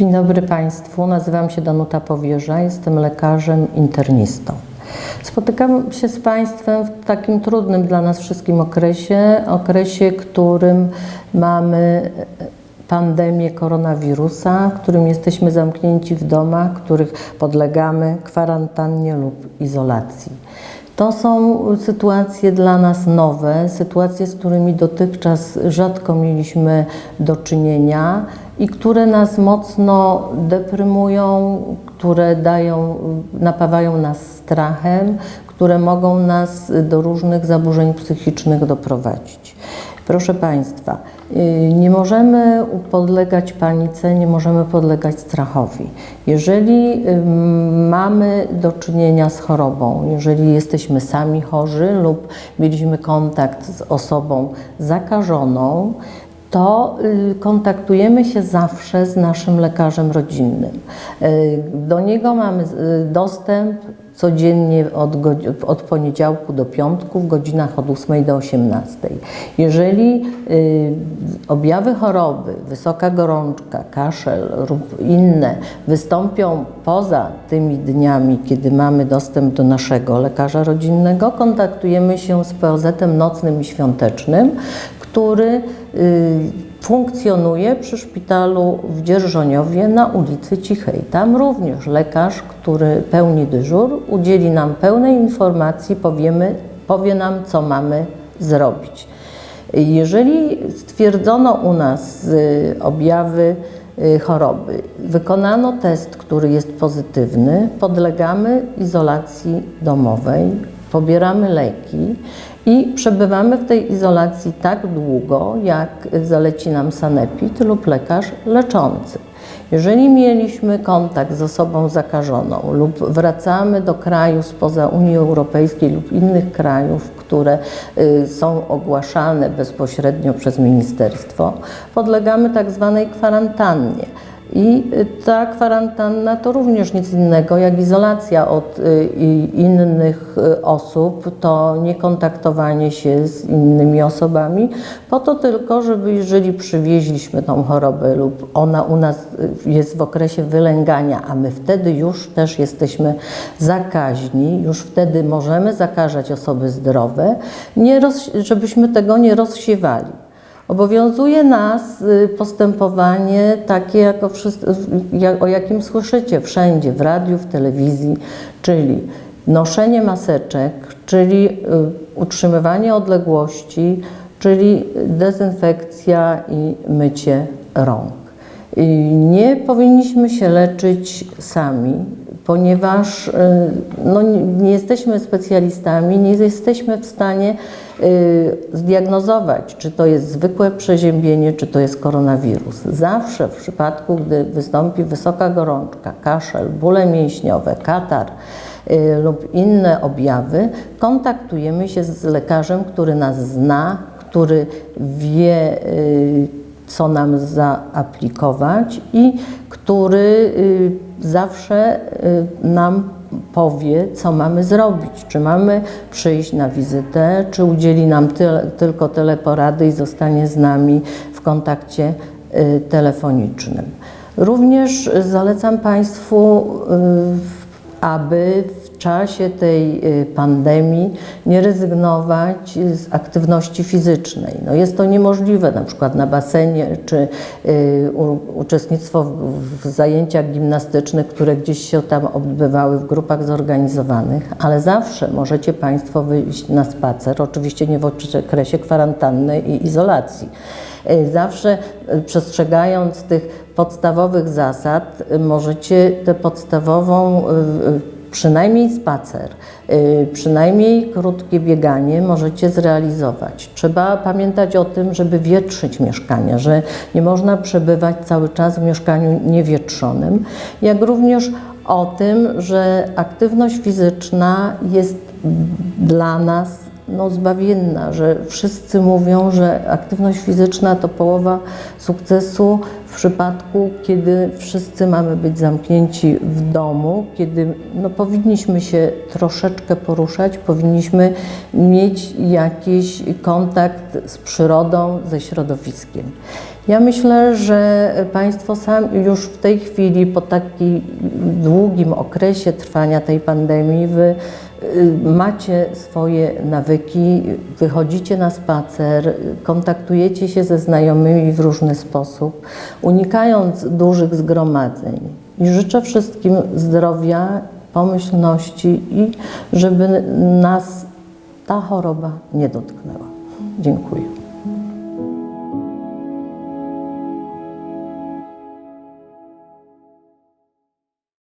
Dzień dobry Państwu, nazywam się Danuta Powierza, jestem lekarzem internistą. Spotykam się z Państwem w takim trudnym dla nas wszystkim okresie, okresie, którym mamy pandemię koronawirusa, w którym jesteśmy zamknięci w domach, których podlegamy kwarantannie lub izolacji. To są sytuacje dla nas nowe, sytuacje, z którymi dotychczas rzadko mieliśmy do czynienia i które nas mocno deprymują, które dają, napawają nas strachem, które mogą nas do różnych zaburzeń psychicznych doprowadzić. Proszę Państwa, nie możemy podlegać panice, nie możemy podlegać strachowi. Jeżeli y, mamy do czynienia z chorobą, jeżeli jesteśmy sami chorzy lub mieliśmy kontakt z osobą zakażoną, to y, kontaktujemy się zawsze z naszym lekarzem rodzinnym. Y, Do niego mamy y, dostęp codziennie od, od poniedziałku do piątku w godzinach od 8 do 18. Jeżeli y, objawy choroby, wysoka gorączka, kaszel lub inne wystąpią poza tymi dniami, kiedy mamy dostęp do naszego lekarza rodzinnego, kontaktujemy się z POZ-em nocnym i świątecznym, który y, funkcjonuje przy szpitalu w Dzierżoniowie na ulicy Cichej. Tam również lekarz, który pełni dyżur, udzieli nam pełnej informacji, powiemy, powie nam, co mamy zrobić. Jeżeli stwierdzono u nas y, objawy y, choroby, wykonano test, który jest pozytywny, podlegamy izolacji domowej, pobieramy leki i przebywamy w tej izolacji tak długo, jak zaleci nam sanepid lub lekarz leczący. Jeżeli mieliśmy kontakt z osobą zakażoną lub wracamy do kraju spoza Unii Europejskiej lub innych krajów, które y, są ogłaszane bezpośrednio przez ministerstwo, podlegamy tak zwanej kwarantannie. I y, ta kwarantanna to również nic innego jak izolacja od y, innych y, osób, to niekontaktowanie się z innymi osobami, po to tylko, żeby jeżeli przywieźliśmy tą chorobę lub ona u nas jest w okresie wylęgania, a my wtedy już też jesteśmy zakaźni, już wtedy możemy zakażać osoby zdrowe, nie roz, żebyśmy tego nie rozsiewali. Obowiązuje nas y, postępowanie takie, jako wszyscy, o jakim słyszycie wszędzie, w radiu, w telewizji, czyli noszenie maseczek, czyli y, utrzymywanie odległości, czyli dezynfekcja i mycie rąk. Nie powinniśmy się leczyć sami, ponieważ y, no, nie- jesteśmy specjalistami, nie jesteśmy w stanie y, zdiagnozować, czy to jest zwykłe przeziębienie, czy to jest koronawirus. Zawsze w przypadku, gdy wystąpi wysoka gorączka, kaszel, bóle mięśniowe, katar y, lub inne objawy, kontaktujemy się z lekarzem, który nas zna, który wie, co nam zaaplikować i który y, zawsze y, nam powie, co mamy zrobić. Czy mamy przyjść na wizytę, czy udzieli nam tyle, tylko tyle porady i zostanie z nami w kontakcie y, telefonicznym. Również zalecam Państwu, aby czasie tej y, pandemii nie rezygnować z aktywności fizycznej. No jest to niemożliwe, na przykład na basenie, czy y, uczestnictwo w, zajęciach gimnastycznych, które gdzieś się tam odbywały w grupach zorganizowanych, ale zawsze możecie Państwo wyjść na spacer, oczywiście nie w okresie kwarantanny i izolacji. Y, Zawsze przestrzegając tych podstawowych zasad, możecie tę podstawową przynajmniej spacer, y, przynajmniej krótkie bieganie możecie zrealizować. Trzeba pamiętać o tym, żeby wietrzyć mieszkania, że nie można przebywać cały czas w mieszkaniu niewietrzonym, jak również o tym, że aktywność fizyczna jest dla nas no, zbawienna, że wszyscy mówią, że aktywność fizyczna to połowa sukcesu w przypadku, kiedy wszyscy mamy być zamknięci w domu, kiedy no, powinniśmy się troszeczkę poruszać, powinniśmy mieć jakiś kontakt z przyrodą, ze środowiskiem. Ja myślę, że Państwo sam już w tej chwili, po takim długim okresie trwania tej pandemii, Wy macie swoje nawyki, wychodzicie na spacer, kontaktujecie się ze znajomymi w różny sposób, unikając dużych zgromadzeń. I życzę wszystkim zdrowia, pomyślności i żeby nas ta choroba nie dotknęła. Dziękuję.